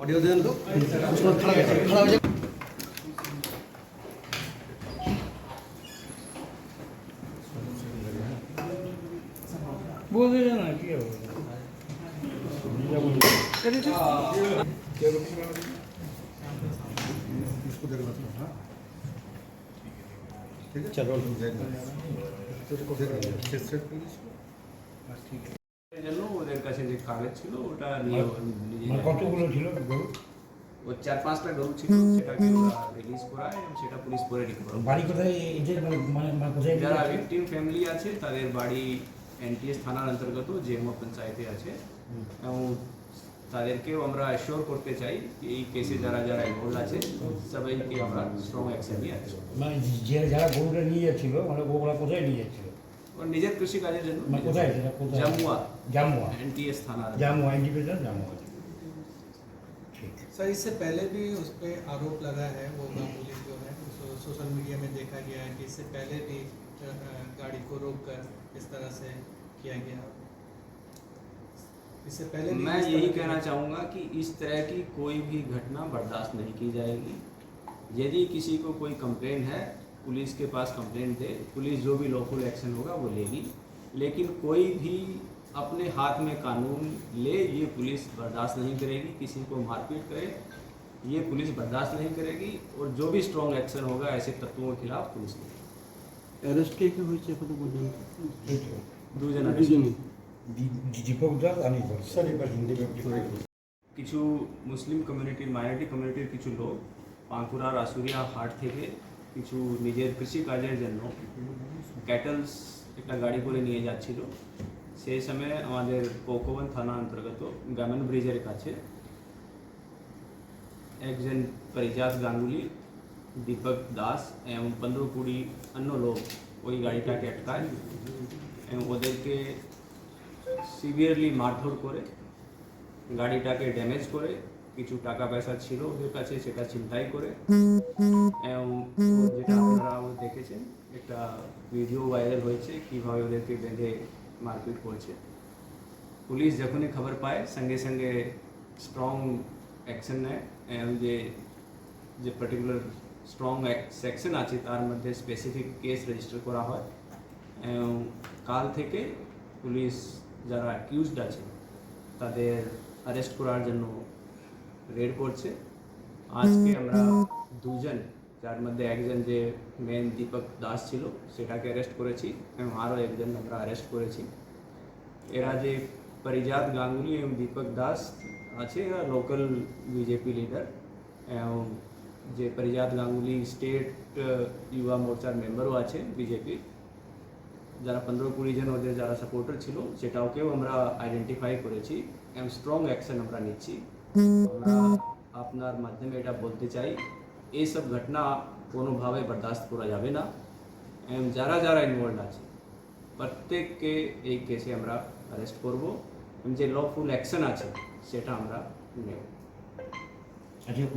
Audio दे दो उसको खड़ा हो जाए खड़ा हो जाए 보여드리잖아 이게 चलो तेरे को देख रहा हूँ ठीक है ওদের কাছে যে ছিল ওটা নিয়ে মানে কতগুলো ছিল গরু? ও চার পাঁচটা গরু ছিল সেটাকে রিলিজ করায় এবং সেটা পুলিশ পরে রিকভার বাড়ি কোথায় এদের মানে মানে- কোথায় যারা ভিকটিম ফ্যামিলি আছে তাদের বাড়ি এনটিএস থানার অন্তর্গত জেএমও পঞ্চায়েতে আছে। এবং তাদেরকেও আমরা অ্যাসিওর করতে চাই এই কেসে যারা যারা ইনভলভ আছে সবাইকে আমরা স্ট্রং অ্যাকশন নিয়ে আছি মানে যারা গরুটা নিয়ে যাচ্ছিল মানে ওরা কোথায় নিয়ে যাচ্ছিল? ওর নিজের কৃষি কাজের জন্য মানে কোথায় সেটা কোথায় জামুয়া জামুয়া এনটিএস থানার জামুয়া ইন্ডিপেন্ডেন্ট জামুয়া ঠিক सर इससे पहले भी उस पर आरोप लगा है वो गांगुली जो है सो, सोशल मीडिया में देखा गया है कि इससे पहले भी अ, अ, गाड़ी को रोक कर इस तरह से किया गया इससे पहले भी मैं इस तरह यही की- कहना चाहूँगा कि इस तरह की कोई भी घटना बर्दाश्त नहीं की जाएगी यदि किसी को कोई कंप्लेन है पुलिस के पास कंप्लेन दे पुलिस जो भी लॉफुल एक्शन होगा वो लेगी लेकिन कोई भी अपने हाथ में कानून ले ये पुलिस बर्दाश्त नहीं करेगी किसी को मारपीट करे ये पुलिस बर्दाश्त नहीं करेगी और जो भी स्ट्रॉन्ग एक्शन होगा ऐसे तत्वों के खिलाफ पुलिस लेगी অ্যারেস্ট কে কে হয়েছে এখনো পর্যন্ত এই তো দুজন arrest দুজনই দি- দীপক দাস আমি বলছি স্যার এবার হিন্দি করে কিছু মুসলিম কমিউনিটির মাইনরিটি কমিউনিটির কিছু লোক বাঁকুড়ার আশুরিয়া হাট থেকে কিছু নিজের কৃষি কাজের জন্য ক্যাটেলস একটা গাড়ি করে নিয়ে যাচ্ছিল। সেই সময় আমাদের কোকোবন থানা অন্তর্গত গামেন ব্রিজের কাছে একজন পরিজাত গাঙ্গুলি, দীপক দাস এবং পনেরো কুড়ি অন্য লোক ওই গাড়িটাকে আটকায় এবং ওদেরকে সিভিয়ারলি মারধর করে গাড়িটাকে ড্যামেজ করে কিছু টাকা পয়সা ছিল ওদের কাছে, সেটা ছিনতাই করে। এবং যেটা আপনারাও দেখেছেন, একটা ভিডিও ভাইরাল হয়েছে, কীভাবে ওদেরকে বেঁধে মারপিট করছে। পুলিশ যখনই খবর পায়, সঙ্গে সঙ্গে স্ট্রং অ্যাকশন নেয়। যে যে পার্টিকুলার স্ট্রং সেকশন আছে, তার মধ্যে স্পেসিফিক কেস রেজিস্টার করা হয়। এবং কাল থেকে পুলিশ যারা অ্যাকিউজড আছে, তাদের অ্যারেস্ট করার জন্য রেড করছে আজকে আমরা দুজন যার মধ্যে একজন যে মেন দীপক দাস ছিল সেটাকে অ্যারেস্ট করেছি এবং আরও একজন আমরা অ্যারেস্ট করেছি এরা যে পরিজাত গাঙ্গুলি এবং দীপক দাস আছে এরা লোকাল বিজেপি লিডার এবং যে পরিজাত গাঙ্গুলি স্টেট যুবা মোর্চার মেম্বারও আছে বিজেপি যারা পনেরো কুড়ি জন ওদের যারা সাপোর্টার ছিল সেটাকেও আমরা আইডেন্টিফাই করেছি এবং স্ট্রং অ্যাকশন আমরা নিচ্ছি আমরা আপনার মাধ্যমে এটা বলতে চাই এইসব ঘটনা কোনোভাবে বরদাস্ত করা যাবে না। এবং যারা যারা ইনভলভ আছে, প্রত্যেককে এই কেসে আমরা অ্যারেস্ট করব যে লফুল অ্যাকশন আছে, সেটা আমরা নেব। আচ্ছা